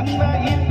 Tanda in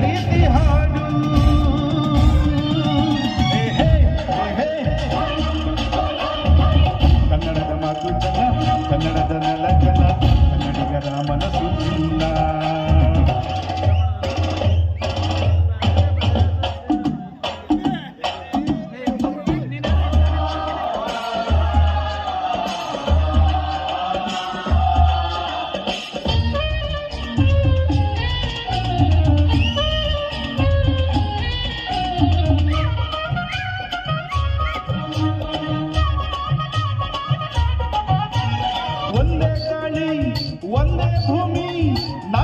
ಒಂದೇ ಭೂಮಿ ನಾ